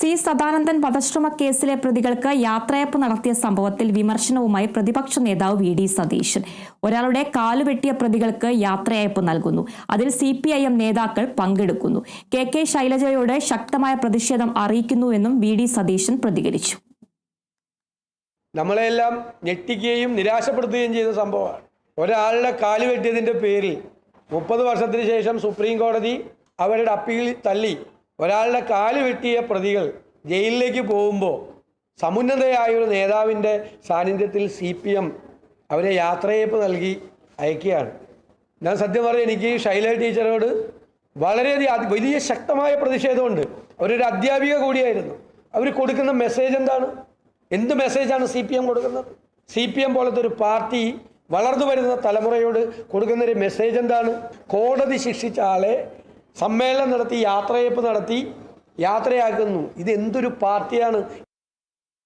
C Sadanandan വധശ്രമ കേസിലെ പ്രതികൾക്ക് യാത്രയപ്പ് നടത്തിയ സംഭവത്തിൽ വിമർശനവുമായി പ്രതിപക്ഷ നേതാവ് വി ഡി സതീശൻ. ഒരാളുടെ കാലുവെട്ടിയ പ്രതികൾക്ക് യാത്രയയപ്പ് നൽകുന്നു. അതിൽ സി പി ഐ എം നേതാക്കൾ പങ്കെടുക്കുന്നു. കെ കെ ശൈലജയോട് ശക്തമായ പ്രതിഷേധം അറിയിക്കുന്നുവെന്നും വി ഡി സതീശൻ പ്രതികരിച്ചു. നമ്മളെല്ലാം ഞെട്ടിക്കുകയും നിരാശപ്പെടുത്തുകയും ചെയ്ത സംഭവമാണ്. ഒരാളുടെ കാൽ വെട്ടിയതിന്റെ പേരിൽ മുപ്പത് വർഷത്തിന് ശേഷം സുപ്രീം കോടതി അവരുടെ അപ്പീൽ തള്ളി. ഒരാളുടെ കാൽ വെട്ടിയ പ്രതികൾ ജയിലിലേക്ക് പോകുമ്പോൾ സമുന്നതയായ ഒരു നേതാവിന്റെ സാന്നിധ്യത്തിൽ സി പി എം അവരെ യാത്രയയപ്പ് നൽകി അയക്കുകയാണ്. ഞാൻ സത്യം പറഞ്ഞാൽ എനിക്ക് ശൈല ടീച്ചറോട് വളരെയധികം വലിയ ശക്തമായ പ്രതിഷേധമുണ്ട്. അവരൊരു അധ്യാപിക കൂടിയായിരുന്നു. അവർ കൊടുക്കുന്ന മെസ്സേജ് എന്താണ്? എന്ത് മെസ്സേജാണ് സി പി എം കൊടുക്കുന്നത്? സി പി എം പോലത്തെ ഒരു പാർട്ടി വളർന്നു വരുന്ന തലമുറയോട് കൊടുക്കുന്ന ഒരു മെസ്സേജ് എന്താണ്? കോടതി ശിക്ഷിച്ച ആളെ സമ്മേളനം നടത്തി യാത്രയപ്പ് നടത്തി യാത്രയാക്കുന്നു. ഇത് എന്തൊരു പാർട്ടിയാണ്?